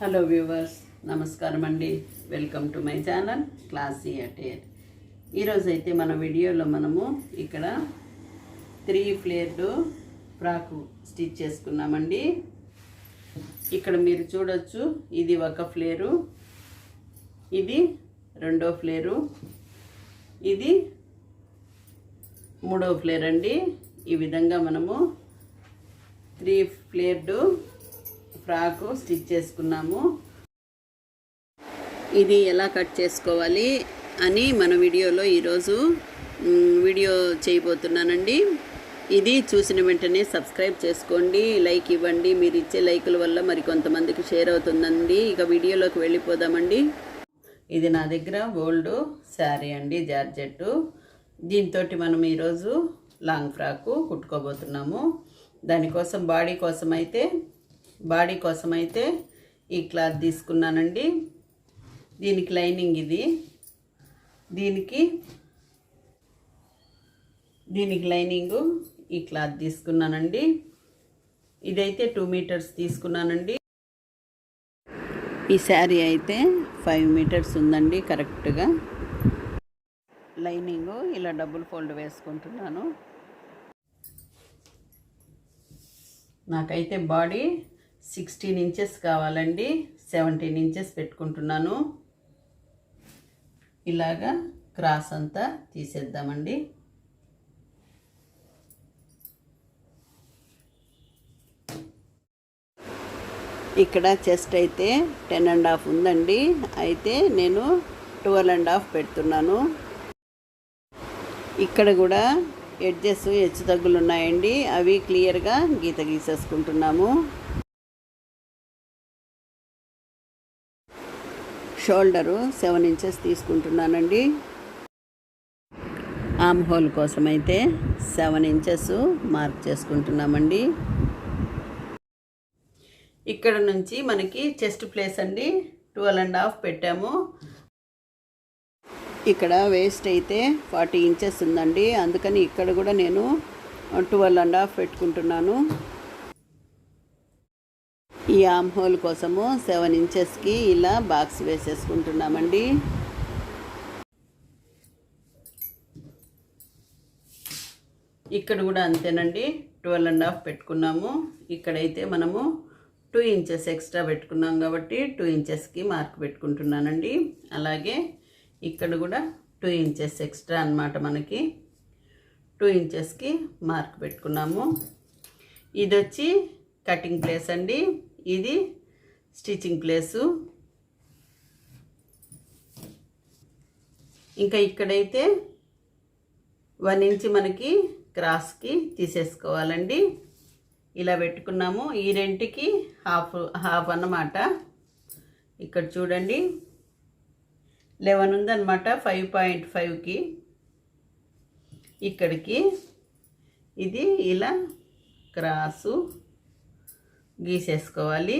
Hello viewers నమస్కారం అండి. Welcome to my channel classy attire ఈరోజు అయితే మన వీడియోలో మనము ఇక్కడ త్రీ ఫ్లేర్డ్ ఫ్రాకు స్టిచ్ చేసుకున్నామండి. ఇక్కడ మీరు చూడొచ్చు ఇది ఒక ఫ్లేరు ఇది రెండో ఫ్లేరు ఇది మూడో ఫ్లేర్ అండి ఈ విధంగా మనము త్రీ ఫ్లేర్డు ఫ్రాకు స్టిచ్ చేసుకున్నాము. ఇది ఎలా కట్ చేసుకోవాలి అని మన వీడియోలో ఈరోజు వీడియో చేయబోతున్నానండి. ఇది చూసిన వెంటనే సబ్స్క్రైబ్ చేసుకోండి లైక్ ఇవ్వండి. మీరు ఇచ్చే లైకుల వల్ల మరి కొంతమందికి షేర్ అవుతుందండి. ఇక వీడియోలోకి వెళ్ళిపోదామండి. ఇది నా దగ్గర ఓల్డ్ శారీ అండి జార్జెట్టు. దీంతో మనం ఈరోజు లాంగ్ ఫ్రాకు కుట్టుకోబోతున్నాము. దానికోసం బాడీ కోసం అయితే బాడీ కోసం అయితే ఈ క్లాత్ తీసుకున్నానండి. దీనికి లైనింగ్ ఇది. దీనికి దీనికి లైనింగు ఈ క్లాత్ తీసుకున్నానండి. ఇదైతే టూ మీటర్స్ తీసుకున్నానండి. ఈ శారీ అయితే ఫైవ్ మీటర్స్ ఉందండి కరెక్ట్గా. లైనింగ్ ఇలా డబుల్ ఫోల్డ్ వేసుకుంటున్నాను. నాకైతే బాడీ సిక్స్టీన్ ఇంచెస్ కావాలండి సెవెంటీన్ ఇంచెస్ పెట్టుకుంటున్నాను. ఇలాగా క్రాస్ అంతా తీసేద్దామండి. ఇక్కడ చెస్ట్ అయితే టెన్ అండ్ హాఫ్ ఉందండి. అయితే నేను ట్వెల్వ్ అండ్ హాఫ్ పెడుతున్నాను. ఇక్కడ కూడా ఎడ్జెస్ హెచ్చు తగ్గులు ఉన్నాయండి. అవి క్లియర్గా గీత గీసేసుకుంటున్నాము. షోల్డరు సెవెన్ ఇంచెస్ తీసుకుంటున్నానండి. ఆమ్ హోల్ కోసం అయితే సెవెన్ ఇంచెస్ మార్క్ చేసుకుంటున్నామండి. ఇక్కడ నుంచి మనకి చెస్ట్ ప్లేస్ అండి. ట్వెల్వ్ అండ్ హాఫ్ పెట్టాము. ఇక్కడ వేస్ట్ అయితే ఫార్టీ ఇంచెస్ ఉందండి. అందుకని ఇక్కడ కూడా నేను ట్వెల్వ్ అండ్ హాఫ్ పెట్టుకుంటున్నాను. ఈ ఆమ్ హోల్ కోసము సెవెన్ ఇంచెస్కి ఇలా బాక్స్ వేసేసుకుంటున్నామండి. ఇక్కడ కూడా అంతేనండి ట్వెల్వ్ అండ్ హాఫ్ పెట్టుకున్నాము. ఇక్కడైతే మనము టూ ఇంచెస్ ఎక్స్ట్రా పెట్టుకున్నాం కాబట్టి టూ ఇంచెస్కి మార్క్ పెట్టుకుంటున్నానండి. అలాగే ఇక్కడ కూడా టూ ఇంచెస్ ఎక్స్ట్రా అన్నమాట మనకి. టూ ఇంచెస్కి మార్క్ పెట్టుకున్నాము. ఇది వచ్చి కటింగ్ ప్లేస్ అండి. ఇది స్టిచ్చింగ్ ప్లేసు. ఇంకా ఇక్కడైతే వన్ ఇంచ్ మనకి క్రాస్కి తీసేసుకోవాలండి. ఇలా పెట్టుకున్నాము. ఈ రెంటికి హాఫ్ హాఫ్ అన్నమాట. ఇక్కడ చూడండి. లెవెన్ ఉందన్నమాట. ఫైవ్ పాయింట్ ఫైవ్కి. ఇక్కడికి ఇది ఇలా క్రాసు. గీసేసుకోవాలి.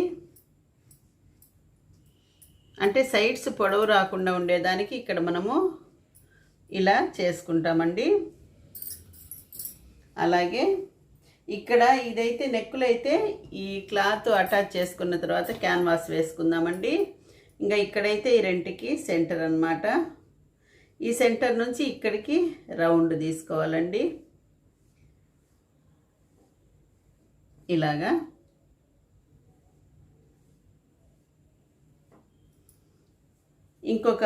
అంటే సైడ్స్ పొడవు రాకుండా ఉండేదానికి ఇక్కడ మనము ఇలా చేసుకుంటామండి. అలాగే ఇక్కడ ఇదైతే నెక్కులైతే ఈ క్లాత్ అటాచ్ చేసుకున్న తర్వాత క్యాన్వాస్ వేసుకుందామండి. ఇంకా ఇక్కడైతే ఈ రెంటికి సెంటర్ అన్నమాట. ఈ సెంటర్ నుంచి ఇక్కడికి రౌండ్ తీసుకోవాలండి. ఇలాగా. ఇంకొక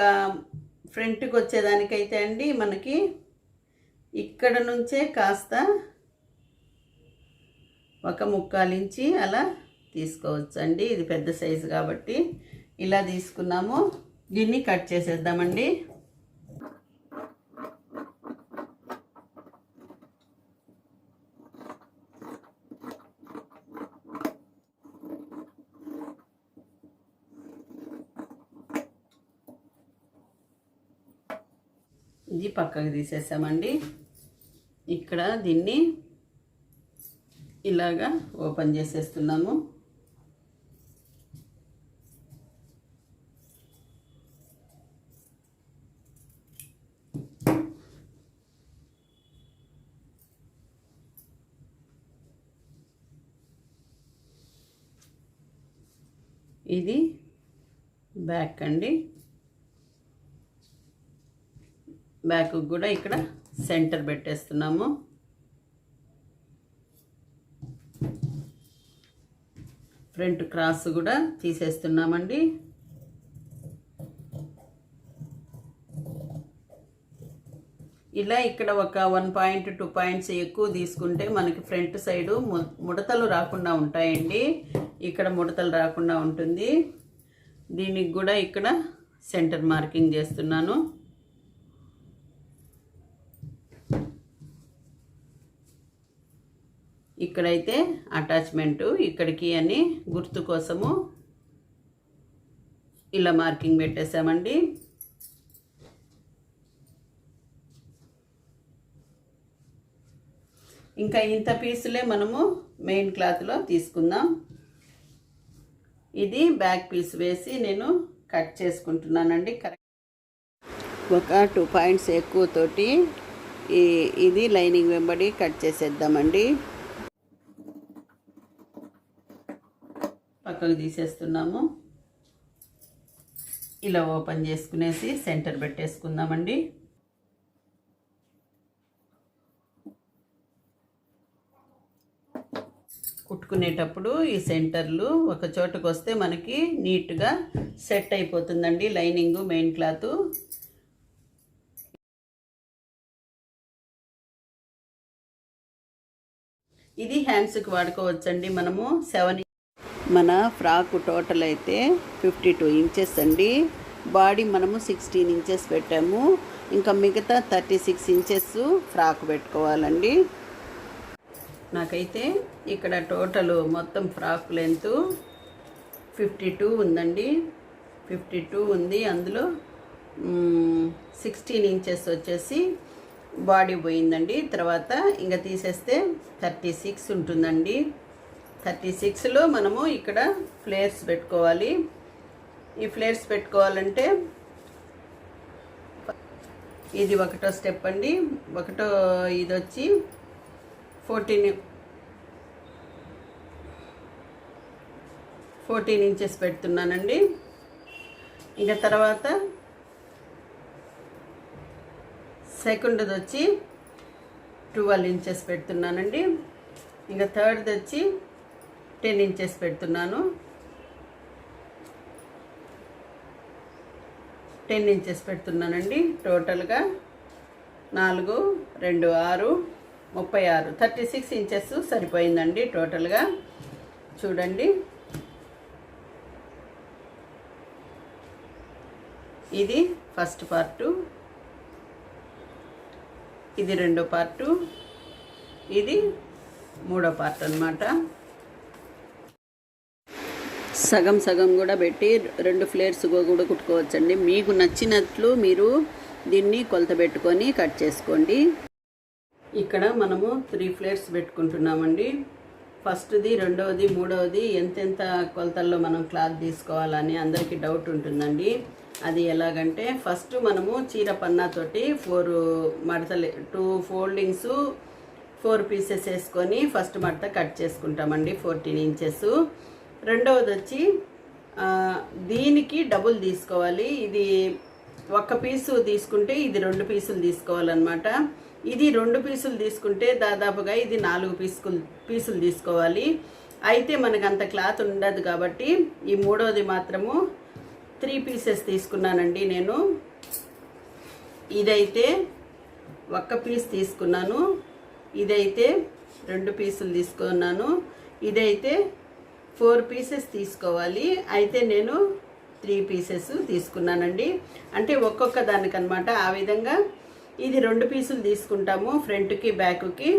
ఫ్రంట్కి వచ్చేదానికైతే అండి మనకి ఇక్కడ నుంచే కాస్త ఒక ముక్కాలించి అలా తీసుకోవచ్చు అండి ఇది పెద్ద సైజు కాబట్టి ఇలా తీసుకున్నాము. దీన్ని కట్ చేసేద్దామండి. ఇది పక్కకు తీసేసామండి. ఇక్కడ దీన్ని ఇలాగా ఓపెన్ చేసేస్తున్నాము. ఇది బ్యాక్ అండి. బ్యాక్ కూడా ఇక్కడ సెంటర్ పెట్టేస్తున్నాము. ఫ్రంట్ క్రాస్ కూడా తీసేస్తున్నామండి. ఇలా ఇక్కడ ఒక వన్ పాయింట్ టూ పాయింట్స్ ఎక్కువ తీసుకుంటే మనకి ఫ్రంట్ సైడు ముడతలు రాకుండా ఉంటాయండి. ఇక్కడ ముడతలు రాకుండా ఉంటుంది. దీనికి కూడా ఇక్కడ సెంటర్ మార్కింగ్ చేస్తున్నాను. ఇక్కడైతే అటాచ్మెంటు ఇక్కడికి అని గుర్తు కోసము ఇలా మార్కింగ్ పెట్టేశామండి. ఇంకా ఇంత పీసులే మనము మెయిన్ క్లాత్లో తీసుకుందాం. ఇది బ్యాక్ పీస్ వేసి నేను కట్ చేసుకుంటున్నానండి. కరెక్ట్. ఒక టూ పాయింట్స్ ఎక్కువతోటి ఈ ఇది లైనింగ్ వెంబడి కట్ చేసేద్దామండి. పక్కకు తీసేస్తున్నాము. ఇలా ఓపెన్ చేసుకునేసి సెంటర్ పెట్టేసుకుందామండి. కుట్టుకునేటప్పుడు ఈ సెంటర్లు ఒక చోటకు వస్తే మనకి నీట్గా సెట్ అయిపోతుందండి లైనింగ్ మెయిన్ క్లాత్. ఇది హ్యాండ్స్కి వాడుకోవచ్చండి మనము సెవెన్ మన ఫ్రాక్ టోటల్ అయితే ఫిఫ్టీ టూ ఇంచెస్ అండి. బాడీ మనము సిక్స్టీన్ ఇంచెస్ పెట్టాము. ఇంకా మిగతా థర్టీ సిక్స్ ఇంచెస్ ఫ్రాక్ పెట్టుకోవాలండి. నాకైతే ఇక్కడ టోటల్ మొత్తం ఫ్రాక్ లెంత్ ఫిఫ్టీ టూ ఉందండి. ఫిఫ్టీ టూ ఉంది. అందులో సిక్స్టీన్ ఇంచెస్ వచ్చేసి బాడీ పోయిందండి. తర్వాత ఇంకా తీసేస్తే థర్టీ సిక్స్ ఉంటుందండి. థర్టీ సిక్స్లో మనము ఇక్కడ ఫ్లేర్స్ పెట్టుకోవాలి. ఈ ఫ్లేర్స్ పెట్టుకోవాలంటే ఇది ఒకటో స్టెప్ అండి. ఒకటో ఇది వచ్చి ఫోర్టీన్ ఫోర్టీన్ ఇంచెస్ పెడుతున్నానండి. ఇంకా తర్వాత సెకండ్ది వచ్చి ట్వెల్వ్ ఇంచెస్ పెడుతున్నానండి. ఇంకా థర్డ్ది వచ్చి టెన్ ఇంచెస్ పెడుతున్నాను. టెన్ ఇంచెస్ పెడుతున్నానండి టోటల్గా నాలుగు రెండు ఆరు ముప్పై ఆరు థర్టీ సిక్స్ ఇంచెస్ సరిపోయిందండి టోటల్గా చూడండి. ఇది ఫస్ట్ పార్టు ఇది రెండో పార్టు ఇది మూడో పార్ట్ అన్నమాట. సగం సగం కూడా పెట్టి రెండు ఫ్లేర్స్ కూడా కుట్టుకోవచ్చండి. మీకు నచ్చినట్లు మీరు దీన్ని కొలత పెట్టుకొని కట్ చేసుకోండి. ఇక్కడ మనము త్రీ ఫ్లేర్స్ పెట్టుకుంటున్నామండి. ఫస్ట్ది రెండవది మూడవది ఎంతెంత కొలతల్లో మనం క్లాత్ తీసుకోవాలని అందరికీ డౌట్ ఉంటుందండి. అది ఎలాగంటే ఫస్ట్ మనము చీర పన్నాతోటి ఫోర్ మడతలు టూ ఫోల్డింగ్స్ ఫోర్ పీసెస్ వేసుకొని ఫస్ట్ మడత కట్ చేసుకుంటామండి ఫోర్టీన్ ఇంచెస్. రెండవది వచ్చి దీనికి డబుల్ తీసుకోవాలి. ఇది ఒక్క పీసు తీసుకుంటే ఇది రెండు పీసులు తీసుకోవాలన్నమాట. ఇది రెండు పీసులు తీసుకుంటే దాదాపుగా ఇది నాలుగు పీసులు పీసులు తీసుకోవాలి. అయితే మనకు అంత క్లాత్ ఉండదు కాబట్టి ఈ మూడవది మాత్రము త్రీ పీసెస్ తీసుకున్నానండి నేను. ఇదైతే ఒక్క పీస్ తీసుకున్నాను. ఇదైతే రెండు పీసులు తీసుకున్నాను. ఇదైతే ఫోర్ పీసెస్ తీసుకోవాలి. అయితే నేను త్రీ పీసెస్ తీసుకున్నానండి. అంటే ఒక్కొక్క దానికనమాట ఆ విధంగా ఇది రెండు పీసులు తీసుకుంటాము ఫ్రంట్కి బ్యాక్కి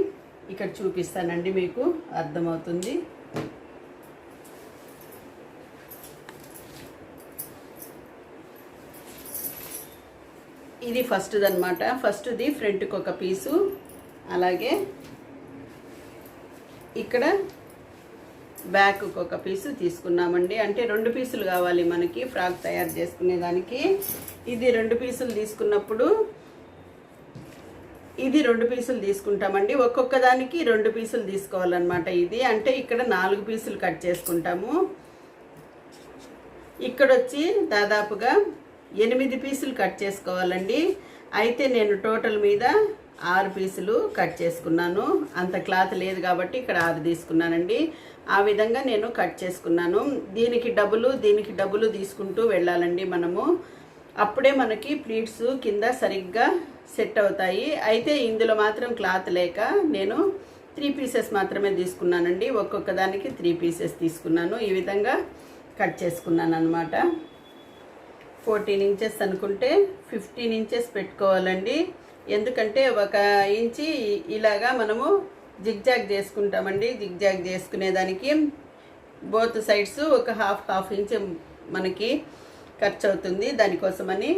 ఇక్కడ చూపిస్తానండి మీకు అర్థమవుతుంది. ఇది ఫస్ట్ది అనమాట ఫస్ట్ది ఫ్రంట్కి ఒక పీసు. అలాగే ఇక్కడ బ్యాక్ ఒక పీసు తీసుకున్నామండి. అంటే రెండు పీసులు కావాలి మనకి ఫ్రాక్ తయారు చేసుకునేదానికి ఇది రెండు పీసులు తీసుకున్నప్పుడు ఇది రెండు పీసులు తీసుకుంటామండి. ఒక్కొక్క దానికి రెండు పీసులు తీసుకోవాలన్నమాట ఇది. అంటే ఇక్కడ నాలుగు పీసులు కట్ చేసుకుంటాము. ఇక్కడ వచ్చి దాదాపుగా ఎనిమిది పీసులు కట్ చేసుకోవాలండి. అయితే నేను టోటల్ మీద ఆరు పీసులు కట్ చేసుకున్నాను. అంత క్లాత్ లేదు కాబట్టి ఇక్కడ ఆరు తీసుకున్నానండి. ఆ విధంగా నేను కట్ చేసుకున్నాను. దీనికి డబ్బులు దీనికి డబ్బులు తీసుకుంటూ వెళ్ళాలండి మనము. అప్పుడే మనకి ప్లీట్స్ కింద సరిగ్గా సెట్ అవుతాయి. అయితే ఇందులో మాత్రం క్లాత్ లేక నేను త్రీ పీసెస్ మాత్రమే తీసుకున్నానండి. ఒక్కొక్క దానికి త్రీ పీసెస్ తీసుకున్నాను. ఈ విధంగా కట్ చేసుకున్నాను అనమాట ఫోర్టీన్ ఇంచెస్ అనుకుంటే ఫిఫ్టీన్ ఇంచెస్ పెట్టుకోవాలండి. ఎందుకంటే ఒక ఇంచి ఇలాగా మనము జిగ్జాగ్ చేసుకుంటామండి. జిగ్జాగ్ చేసుకునేదానికి బోత్ సైడ్స్ ఒక హాఫ్ హాఫ్ ఇంచ్ మనకి ఖర్చు అవుతుంది దానికోసమని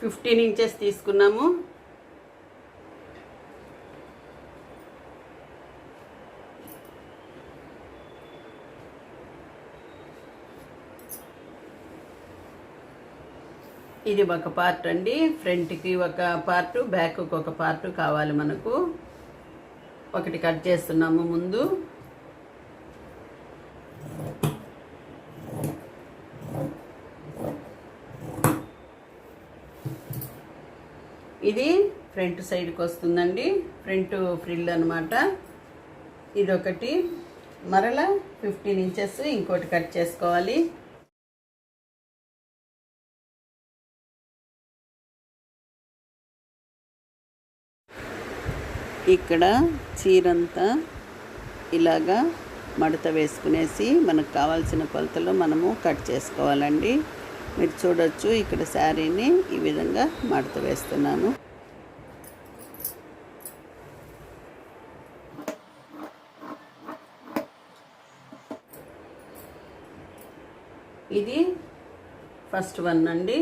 ఫిఫ్టీన్ ఇంచెస్ తీసుకున్నాము. ఇది ఒక పార్ట్ అండి. ఫ్రంట్కి ఒక పార్ట్ బ్యాక్కి ఒక పార్ట్ కావాలి మనకు. ఒకటి కట్ చేస్తున్నాము ముందు. ఇది ఫ్రంట్ సైడ్కి వస్తుందండి. ఫ్రంట్ ఫ్రిల్ అనమాట ఇదొకటి. మరలా ఫిఫ్టీన్ ఇంచెస్ ఇంకోటి కట్ చేసుకోవాలి. ఇక్కడ చీరంతా ఇలాగా మడత వేసుకునేసి మనకు కావాల్సిన కొలతలు మనము కట్ చేసుకోవాలండి. మీరు చూడొచ్చు ఇక్కడ శారీని ఈ విధంగా మడత వేస్తున్నాను. ఇది ఫస్ట్ వన్ అండి.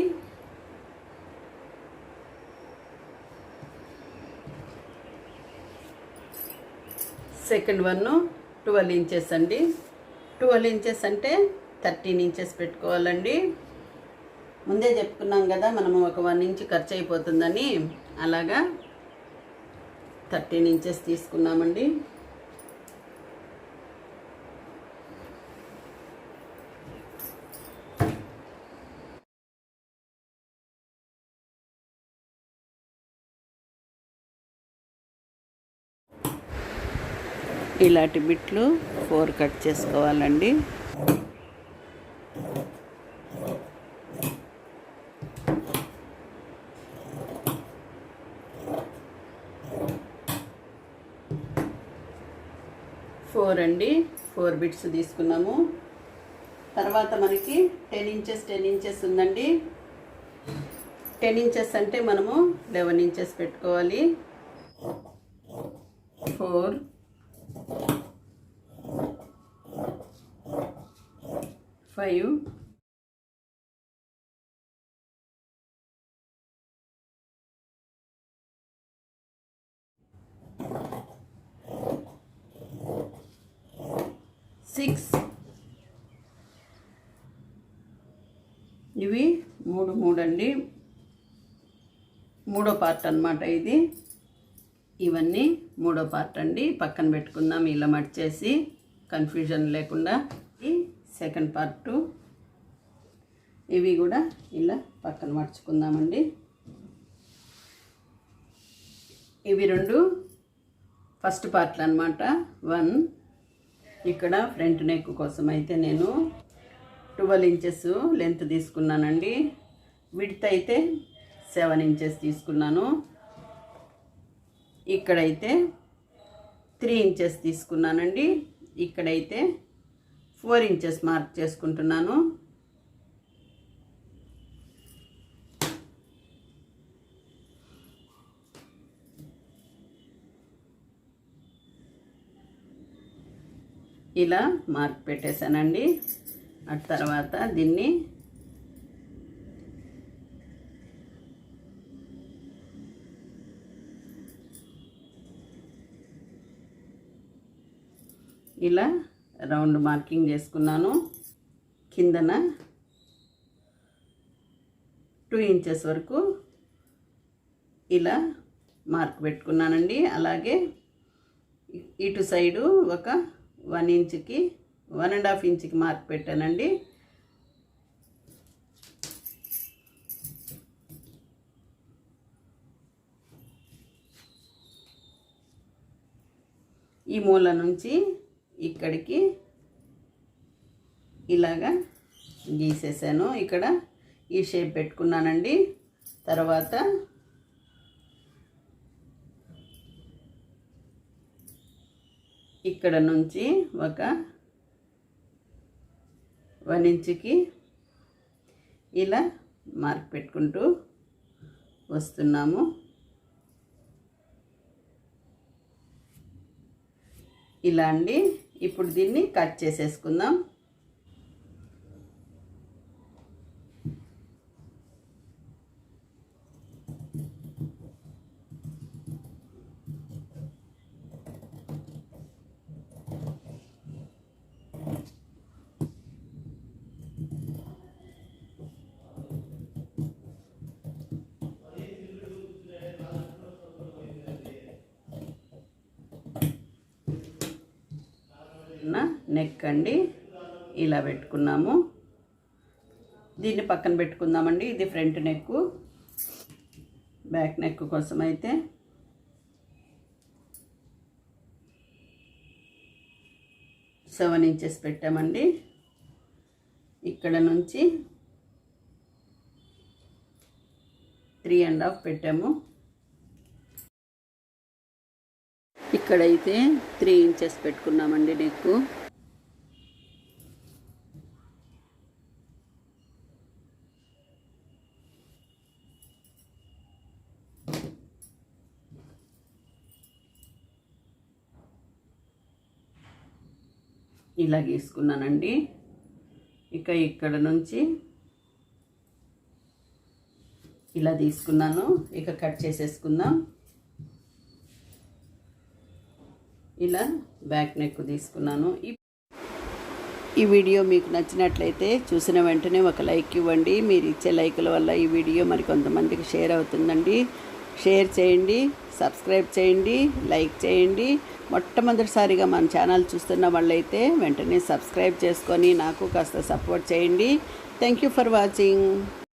సెకండ్ వన్ ట్వెల్వ్ ఇంచెస్ అండి. ట్వెల్వ్ ఇంచెస్ అంటే థర్టీన్ ఇంచెస్ పెట్టుకోవాలండి. ముందే చెప్పుకున్నాం కదా మనము ఒక వన్ ఇంచ్ ఖర్చు అయిపోతుందని అలాగా థర్టీన్ ఇంచెస్ తీసుకున్నామండి. ఇలాంటి బిట్లు ఫోర్ కట్ చేసుకోవాలండి. ఫోర్ అండి. ఫోర్ బిట్స్ తీసుకున్నాము. తర్వాత మనకి టెన్ ఇంచెస్ టెన్ ఇంచెస్ ఉందండి. టెన్ ఇంచెస్ అంటే మనము లెవెన్ ఇంచెస్ పెట్టుకోవాలి. ఫోర్ ఫైవ్ సిక్స్ ఇవి మూడు మూడు అండి మూడో పార్ట్ అనమాట ఇది. ఇవన్నీ మూడో పార్ట్ అండి. పక్కన పెట్టుకుందాం. ఇలా మడిచేసి కన్ఫ్యూజన్ లేకుండా. ఈ సెకండ్ పార్ట్ ఇవి కూడా ఇలా పక్కన మర్చుకుందామండి ఇవి రెండు ఫస్ట్ పార్ట్లు అనమాట వన్ ఇక్కడ ఫ్రంట్ నెక్ కోసం అయితే నేను ట్వెల్వ్ ఇంచెస్ లెంత్ తీసుకున్నానండి. విడ్త్ అయితే సెవెన్ ఇంచెస్ తీసుకున్నాను. ఇక్కడైతే త్రీ ఇంచెస్ తీసుకున్నానండి. ఇక్కడైతే ఫోర్ ఇంచెస్ మార్క్ చేసుకుంటున్నాను. ఇలా మార్క్ పెట్టేశానండి. ఆ తర్వాత దీన్ని ఇలా రౌండ్ మార్కింగ్ చేసుకున్నాను. కిందన టూ ఇంచెస్ వరకు ఇలా మార్క్ పెట్టుకున్నానండి. అలాగే ఇటు సైడు ఒక వన్ ఇంచ్కి వన్ అండ్ హాఫ్ ఇంచ్కి మార్క్ పెట్టానండి. ఈ మూల నుంచి ఇక్కడికి ఇలాగా గీసేసాను. ఇక్కడ ఈ షేప్ పెట్టుకున్నానండి. తర్వాత ఇక్కడ నుంచి ఒక వన్ ఇంచుకి ఇలా మార్క్ పెట్టుకుంటూ వస్తున్నాము. ఇలా అండి. ఇప్పుడు దీన్ని కట్ చేసేసుకుందాం. నెక్ అండి. ఇలా పెట్టుకున్నాము. దీన్ని పక్కన పెట్టుకుందామండి. ఇది ఫ్రంట్ నెక్ బ్యాక్ నెక్ కోసం అయితే సెవెన్ ఇంచెస్ పెట్టామండి. ఇక్కడ నుంచి త్రీ అండ్ హాఫ్ పెట్టాము. ఇక్కడైతే త్రీ ఇంచెస్ పెట్టుకున్నామండి నెక్కు ఇలా గీసుకున్నానండి. ఇక ఇక్కడ నుంచి ఇలా తీసుకున్నాను. ఇక కట్ చేసేసుకుందాం. ఇలా బ్యాక్ నెక్ తీసుకున్నాను. ఈ- వీడియో మీకు నచ్చినట్లయితే చూసిన వెంటనే ఒక లైక్ ఇవ్వండి. మీరు ఇచ్చే లైకుల వల్ల ఈ వీడియో మరి కొంతమందికి షేర్ అవుతుందండి. షేర్ చేయండి సబ్స్క్రైబ్ చేయండి లైక్ చేయండి. మొట్టమొదటిసారిగా మన ఛానల్ చూస్తున్న వాళ్ళైతే వెంటనే సబ్స్క్రైబ్ చేసుకొని నాకు కాస్త సపోర్ట్ చేయండి. Thank you for watching.